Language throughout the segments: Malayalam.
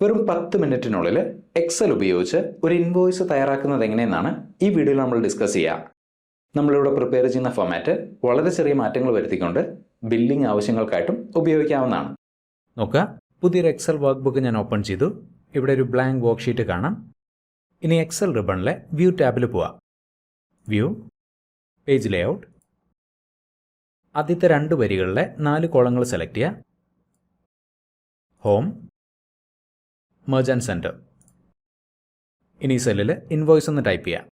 വെറും പത്ത് മിനിറ്റിനുള്ളിൽ എക്സൽ ഉപയോഗിച്ച് ഒരു ഇൻവോയ്സ് തയ്യാറാക്കുന്നത് എങ്ങനെയെന്നാണ് ഈ വീഡിയോയിൽ നമ്മൾ ഡിസ്കസ് ചെയ്യുക നമ്മളിവിടെ പ്രിപ്പയർ ചെയ്യുന്ന ഫോമാറ്റ് വളരെ ചെറിയ മാറ്റങ്ങൾ വരുത്തിക്കൊണ്ട് ബില്ലിംഗ് ആവശ്യങ്ങൾക്കായിട്ടും ഉപയോഗിക്കാവുന്നതാണ്. നോക്കുക. പുതിയൊരു എക്സൽ വർക്ക് ബുക്ക് ഞാൻ ഓപ്പൺ ചെയ്തു. ഇവിടെ ഒരു ബ്ലാങ്ക് വർക്ക് ഷീറ്റ് കാണാം. ഇനി എക്സൽ റിബണിലെ വ്യൂ ടാബിൽ പോവാം. വ്യൂ പേജ് ലേഔട്ട് ആദ്യത്തെ രണ്ട് വരികളിലെ നാല് കോളങ്ങൾ സെലക്ട് ചെയ്യുക ഹോം മെർജ് ആൻഡ് സെന്റർ ഇനി സെല്ലിൽ ഇൻവോയ്സ് എന്ന് ടൈപ്പ് ചെയ്യാം.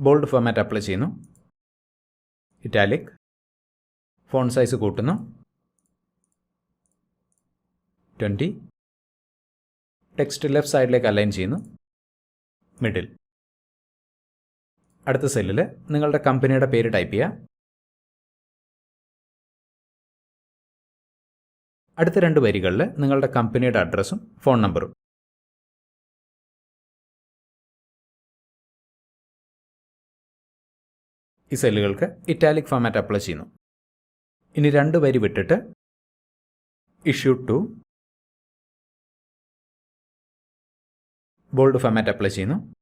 ബോൾഡ് ഫോർമാറ്റ് അപ്ലൈ ചെയ്യുന്നു. ഇറ്റാലിക് ഫോൺ സൈസ് കൂട്ടുന്നു. ട്വന്റി ടെക്സ്റ്റ് ലെഫ്റ്റ് സൈഡിലേക്ക് അലൈൻ ചെയ്യുന്നു. മിഡിൽ അടുത്ത സെല്ലിൽ നിങ്ങളുടെ കമ്പനിയുടെ പേര് ടൈപ്പ് ചെയ്യുക അടുത്ത രണ്ട് വരികളിൽ നിങ്ങളുടെ കമ്പനിയുടെ അഡ്രസ്സും ഫോൺ നമ്പറും. ഈ സെല്ലുകൾക്ക് ഇറ്റാലിക് ഫോമാറ്റ് അപ്ലൈ ചെയ്യുന്നു. ഇനി രണ്ട് വരി വിട്ടിട്ട് issue to bold format apply ചെയ്യുന്നു.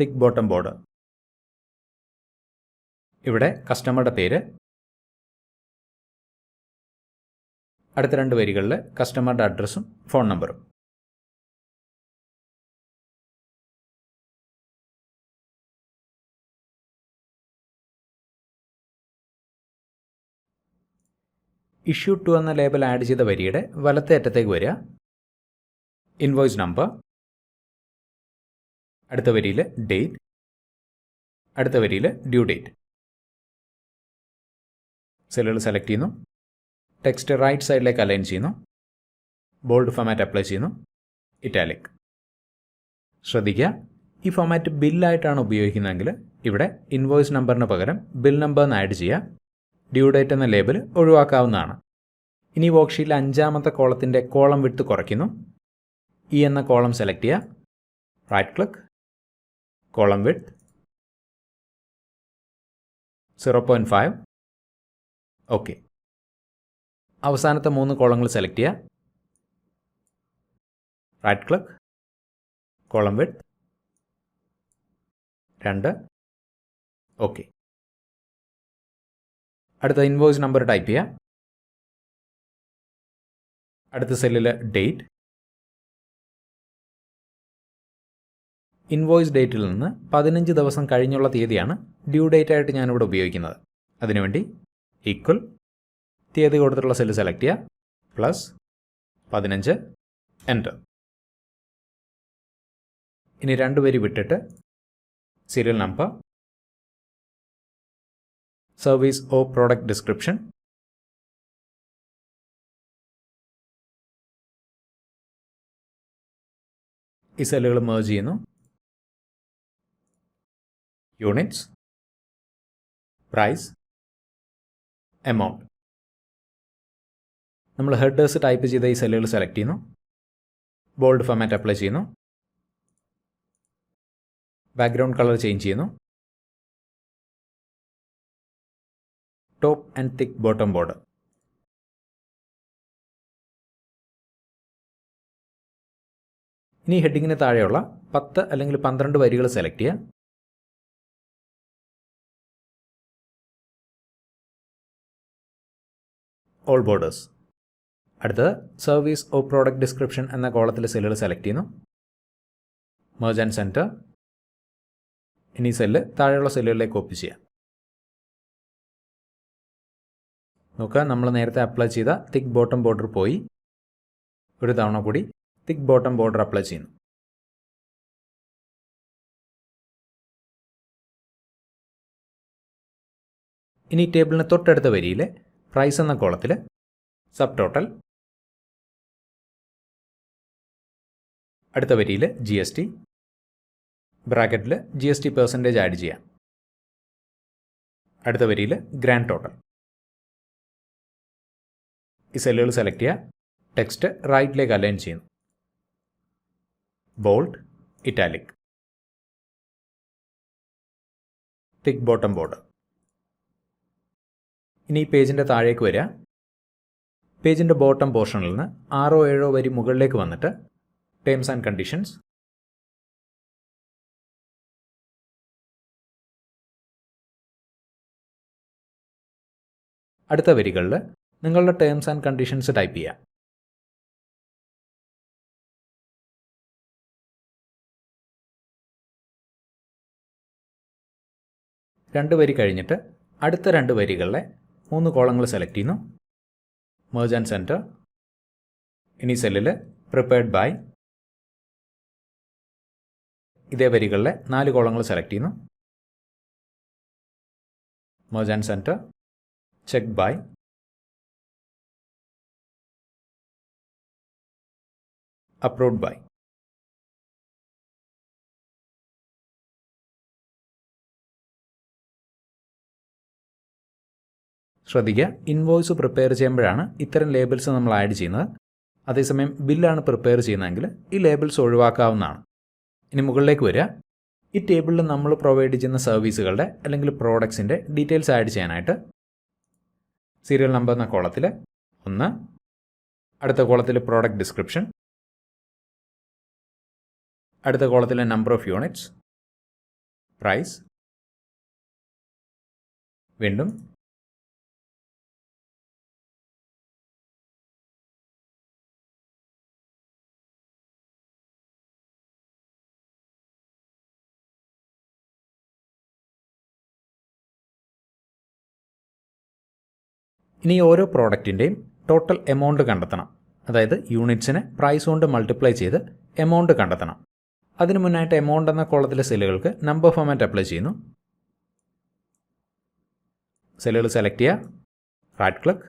Thick bottom border. ഇവിടെ കസ്റ്റമറുടെ പേര് അടുത്ത രണ്ട് വരികളിൽ കസ്റ്റമറുടെ അഡ്രസ്സും ഫോൺ നമ്പറും ഇഷ്യൂ ടു എന്ന ലേബൽ ആഡ് ചെയ്ത വരിയുടെ വലത്തെ അറ്റത്തേക്ക് വരിക. ഇൻവോയ്സ് നമ്പർ അടുത്ത വരിയിൽ ഡേറ്റ് അടുത്ത വരിയിൽ ഡ്യൂ ഡേറ്റ് സെല്ലുകൾ സെലക്ട് ചെയ്യുന്നു. ടെക്സ്റ്റ് റൈറ്റ് സൈഡിലേക്ക് അലൈൻ ചെയ്യുന്നു. ബോൾഡ് ഫോമാറ്റ് അപ്ലൈ ചെയ്യുന്നു. ഇറ്റാലിക് ശ്രദ്ധിക്കുക. ഈ ഫോമാറ്റ് ബില്ലായിട്ടാണ് ഉപയോഗിക്കുന്നതെങ്കിൽ ഇവിടെ ഇൻവോയ്സ് നമ്പറിന് പകരം ബിൽ നമ്പർ എന്ന് ആഡ് ചെയ്യുക. ഡ്യൂ ഡേറ്റ് എന്ന ലേബൽ ഒഴിവാക്കാവുന്നതാണ്. ഇനി വർക്ക്ഷീറ്റിലെ അഞ്ചാമത്തെ കോളത്തിന്റെ കോളം വിട്ട് കുറയ്ക്കുന്നു. ഇ എന്ന കോളം സെലക്ട് ചെയ്യുക. Right click column width zero point five okay അവസാനത്തെ മൂന്ന് കോളങ്ങൾ സെലക്ട് ചെയ്യുക. റൈറ്റ് ക്ലിക്ക് കോളം വിഡ്ത്ത് രണ്ട്. ഓക്കെ അടുത്ത ഇൻവോയ്സ് നമ്പർ ടൈപ്പ് ചെയ്യുക. അടുത്ത സെല്ലിൽ ഡേറ്റ് ഇൻവോയ്സ് ഡേറ്റിൽ നിന്ന് പതിനഞ്ച് ദിവസം കഴിഞ്ഞുള്ള തീയതിയാണ് ഡ്യൂ ഡേറ്റ് ആയിട്ട് ഞാനിവിടെ ഉപയോഗിക്കുന്നത്. അതിനുവേണ്ടി ഈക്വൽ തീയതി കൊടുത്തിട്ടുള്ള സെല്ല് സെലക്ട് ചെയ്യുക പ്ലസ് പതിനഞ്ച്. എന്റർ ഇനി രണ്ട് പേര് വിട്ടിട്ട് serial number service or product description ഈ സെല്ലുകൾ മേർജ് ചെയ്യുന്നു. യൂണിറ്റ്സ് പ്രൈസ് എമൗണ്ട് നമ്മൾ ഹെഡേഴ്സ് ടൈപ്പ് ചെയ്ത ഈ സെല്ലുകൾ സെലക്ട് ചെയ്യുന്നു. ബോൾഡ് ഫോമാറ്റ് അപ്ലൈ ചെയ്യുന്നു. ബാക്ക്ഗ്രൗണ്ട് കളർ ചേഞ്ച് ചെയ്യുന്നു. Top and thick bottom border. ഇനി ഹെഡിങ്ങിന് താഴെയുള്ള പത്ത് അല്ലെങ്കിൽ പന്ത്രണ്ട് വരികൾ സെലക്ട് ചെയ്യുക. All borders. അടുത്തത് സർവീസ് ഓ പ്രോഡക്റ്റ് ഡിസ്ക്രിപ്ഷൻ എന്ന കോളത്തിൽ സെല്ലുകൾ സെലക്ട് ചെയ്യുന്നു. മെർജ് സെന്റർ ഇനി സെല്ല് താഴെയുള്ള സെല്ലുകളിലേക്ക് കോപ്പി ചെയ്യാം. നോക്കുക നമ്മൾ നേരത്തെ അപ്ലൈ ചെയ്ത തിക്ക് ബോട്ടം ബോർഡർ പോയി. ഒരു തവണ കൂടി തിക്ക് ബോട്ടം ബോർഡർ അപ്ലൈ ചെയ്യുന്നു. ഇനി ടേബിളിന് തൊട്ടടുത്ത വരിയിലെ പ്രൈസ് എന്ന കോളത്തിൽ സബ് ടോട്ടൽ അടുത്ത വരിയിൽ ജി എസ് ടി ബ്രാക്കറ്റിൽ G S T percentage add ചെയ്യാം. അടുത്ത വരിയിൽ ഗ്രാൻഡ് ടോട്ടൽ ഈ സെല്ലുകൾ സെലക്ട് ചെയ്യുക ടെക്സ്റ്റ് റൈറ്റിലേക്ക് അലൈൻ ചെയ്യുന്നു. Bold italic thick bottom border ഇനി ഈ പേജിന്റെ താഴേക്ക് വരിക. പേജിന്റെ ബോട്ടം പോർഷനിൽ നിന്ന് ആറോ ഏഴോ വരി മുകളിലേക്ക് വന്നിട്ട് ടേംസ് and conditions. അടുത്ത വരികളിൽ നിങ്ങളുടെ ടേംസ് ആൻഡ് കണ്ടീഷൻസ് ടൈപ്പ് ചെയ്യാം രണ്ട് വരി കഴിഞ്ഞിട്ട് അടുത്ത രണ്ട് വരികളിലെ മൂന്ന് കോളങ്ങൾ സെലക്ട് ചെയ്യുന്നു. Merge ആൻഡ് സെന്റർ ഇനി സെല്ലിൽ പ്രിപ്പയർഡ് ബൈ ഇതേ വരികളിലെ നാല് കോളങ്ങൾ സെലക്ട് ചെയ്യുന്നു. Merge and centre check by approve by ശ്രദ്ധിക്കുക ഇൻവോയ്സ് പ്രിപ്പയർ ചെയ്യുമ്പോഴാണ് ഇത്തരം ലേബിൾസ് നമ്മൾ ആഡ് ചെയ്യുന്നത്. അതേസമയം ബില്ലാണ് പ്രിപ്പയർ ചെയ്യുന്നതെങ്കിൽ ഈ ലേബിൾസ് ഒഴിവാക്കാവുന്നതാണ്. ഇനി മുകളിലേക്ക് വരിക. ഈ ടേബിളിൽ നമ്മൾ പ്രൊവൈഡ് ചെയ്യുന്ന സർവീസുകളുടെ അല്ലെങ്കിൽ പ്രോഡക്ട്സിന്റെ ഡീറ്റെയിൽസ് ആഡ് ചെയ്യാനായിട്ട് സീരിയൽ നമ്പർ എന്ന കോളത്തിൽ ഒന്ന് അടുത്ത കോളത്തിൽ പ്രോഡക്റ്റ് ഡിസ്ക്രിപ്ഷൻ അടുത്ത കോളത്തിലെ നമ്പർ ഓഫ് യൂണിറ്റ്സ് പ്രൈസ് വീണ്ടും ഇനി ഓരോ പ്രോഡക്റ്റിന്റെയും ടോട്ടൽ എമൗണ്ട് കണ്ടെത്തണം. അതായത് യൂണിറ്റ്സിനെ പ്രൈസ് കൊണ്ട് മൾട്ടിപ്ലൈ ചെയ്ത് എമൗണ്ട് കണ്ടെത്തണം. അതിന് മുന്നായിട്ട് എമൗണ്ട് എന്ന കോളത്തിലെ സെല്ലുകൾക്ക് നമ്പർ ഫോമാറ്റ് അപ്ലൈ ചെയ്യുന്നു. സെല്ലുകൾ സെലക്ട് ചെയ്യുക. Right click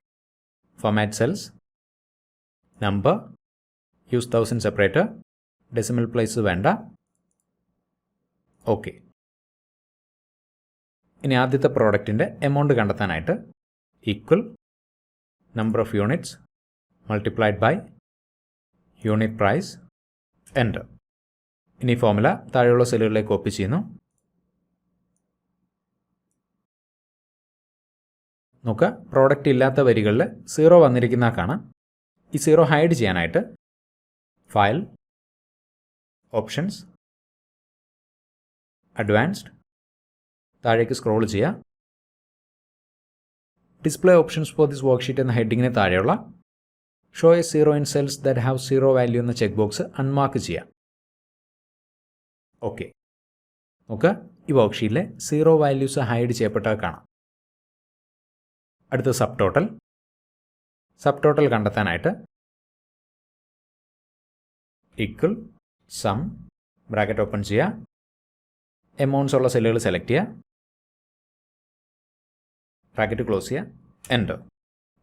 format cells number use thousand separator decimal place വേണ്ട. ഓക്കെ ഇനി ആദ്യത്തെ പ്രോഡക്റ്റിന്റെ എമൗണ്ട് കണ്ടെത്താനായിട്ട് equal number of units multiplied by unit price enter ഇനി ഫോമുല താഴെയുള്ള സെല്ലുകളിലേക്ക് കോപ്പി ചെയ്യുന്നു. നോക്കുക പ്രോഡക്റ്റ് ഇല്ലാത്ത വരികളിൽ സീറോ വന്നിരിക്കുന്ന കാണാം. ഈ സീറോ ഹൈഡ് ചെയ്യാനായിട്ട് ഫയൽ ഓപ്ഷൻസ് അഡ്വാൻസ്ഡ് താഴേക്ക് സ്ക്രോൾ ചെയ്യുക. Display options for this worksheet എന്ന ഹെഡിങ്ങിന് താഴെയുള്ള show a zero in cells that have zero value എന്ന ചെക്ക് ബോക്സ് അൺമാർക്ക് ചെയ്യാം. ഓക്കെ നമുക്ക് ഈ വർക്ക്ഷീറ്റിലെ സീറോ വാല്യൂസ് ഹൈഡ് ചെയ്യപ്പെട്ടത് കാണാം. അടുത്ത സബ് ടോട്ടൽ സബ് ടോട്ടൽ കണ്ടെത്താനായിട്ട് ഇക്വൽ സം ബ്രാക്കറ്റ് ഓപ്പൺ ചെയ്യുക. എമൗണ്ട്സ് ഉള്ള സെല്ലുകൾ സെലക്ട് ചെയ്യുക. ബ്രാക്കറ്റ് ക്ലോസ് ചെയ്യുക എന്റർ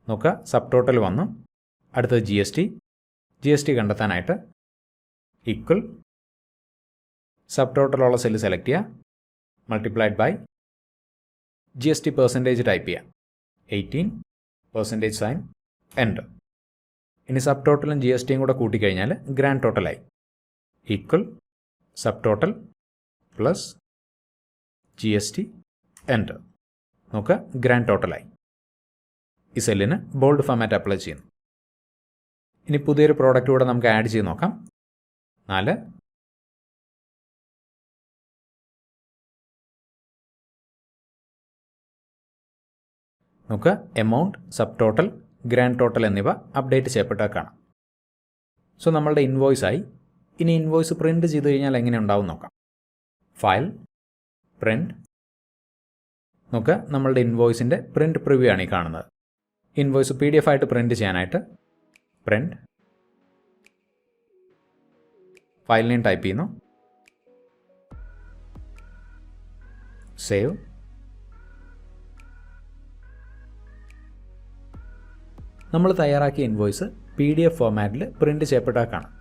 നോക്കുക സബ് ടോട്ടൽ വന്നു. അടുത്തത് G S T G S T കണ്ടെത്താനായിട്ട് ഈക്വൽ സബ് ടോട്ടലുള്ള സെല്ല് സെലക്ട് ചെയ്യുക multiplied by G S T percentage type ചെയ്യുക. എയ്റ്റീൻ പെർസെന്റേജ് സൈൻ എന്റർ ഇനി സബ് ടോട്ടലും ജി എസ് ടിയും കൂടെ കൂട്ടിക്കഴിഞ്ഞാൽ grand ടോട്ടലായി equal subtotal plus G S T enter നോക്കുക ഗ്രാൻഡ് ടോട്ടലായി ഈ സെല്ലിന് ബോൾഡ് ഫോമാറ്റ് അപ്ലൈ ചെയ്യുന്നു. ഇനി പുതിയൊരു പ്രോഡക്റ്റ് കൂടെ നമുക്ക് ആഡ് ചെയ്ത് നോക്കാം. നാല്. നോക്കുക amount subtotal grand total എന്നിവ അപ്ഡേറ്റ് ചെയ്യപ്പെട്ടാൽ കാണാം. സോ നമ്മളുടെ ഇൻവോയ്സ് ആയി. ഇനി ഇൻവോയ്സ് പ്രിന്റ് ചെയ്ത് കഴിഞ്ഞാൽ എങ്ങനെ ഉണ്ടാവും നോക്കാം. ഫയൽ പ്രിന്റ് നോക്കുക നമ്മളുടെ ഇൻവോയ്സിന്റെ പ്രിന്റ് പ്രിവ്യൂ ആണ് ഈ കാണുന്നത്. ഇൻവോയ്സ് പി ഡി എഫ് ആയിട്ട് പ്രിന്റ് ചെയ്യാനായിട്ട് പ്രിന്റ് ഫയൽ നെയിം ടൈപ്പ് ചെയ്യുന്നു. സേവ് നമ്മൾ തയ്യാറാക്കിയ ഇൻവോയ്സ് പി ഡി എഫ് ഫോമാറ്റിൽ പ്രിന്റ് ചെയ്യപ്പെട്ടാൽ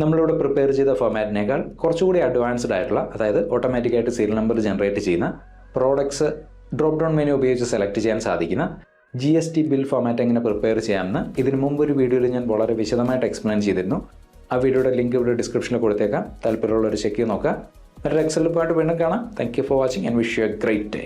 നമ്മളിവിടെ പ്രിപ്പയർ ചെയ്ത ഫോമാറ്റിനേക്കാൾ കുറച്ചുകൂടി അഡ്വാൻസ്ഡ് ആയിട്ടുള്ള അതായത് ഓട്ടോമാറ്റിക്കായിട്ട് സീരിയൽ നമ്പർ ജനറേറ്റ് ചെയ്യുന്ന പ്രോഡക്ട്സ് ഡ്രോപ്പ് ഡൗൺ മെനു ഉപയോഗിച്ച് സെലക്ട് ചെയ്യാൻ സാധിക്കുന്ന G S T bill format എങ്ങനെ പ്രിപ്പയർ ചെയ്യാമെന്ന് ഇതിനു മുമ്പ് ഒരു വീഡിയോയിൽ ഞാൻ വളരെ വിശദമായിട്ട് എക്സ്പ്ലെയിൻ ചെയ്തിരുന്നു. ആ വീഡിയോയുടെ ലിങ്ക് ഇവിടെ ഡിസ്ക്രിപ്ഷനിൽ കൊടുത്തേക്കാം. താല്പര്യമുള്ളവർ ചെക്ക് ചെയ്ത് നോക്കുക. ഒരു എക്സൽ പോയിട്ട് വീണ്ടും കാണാം. Thank you for watching and wish you a great day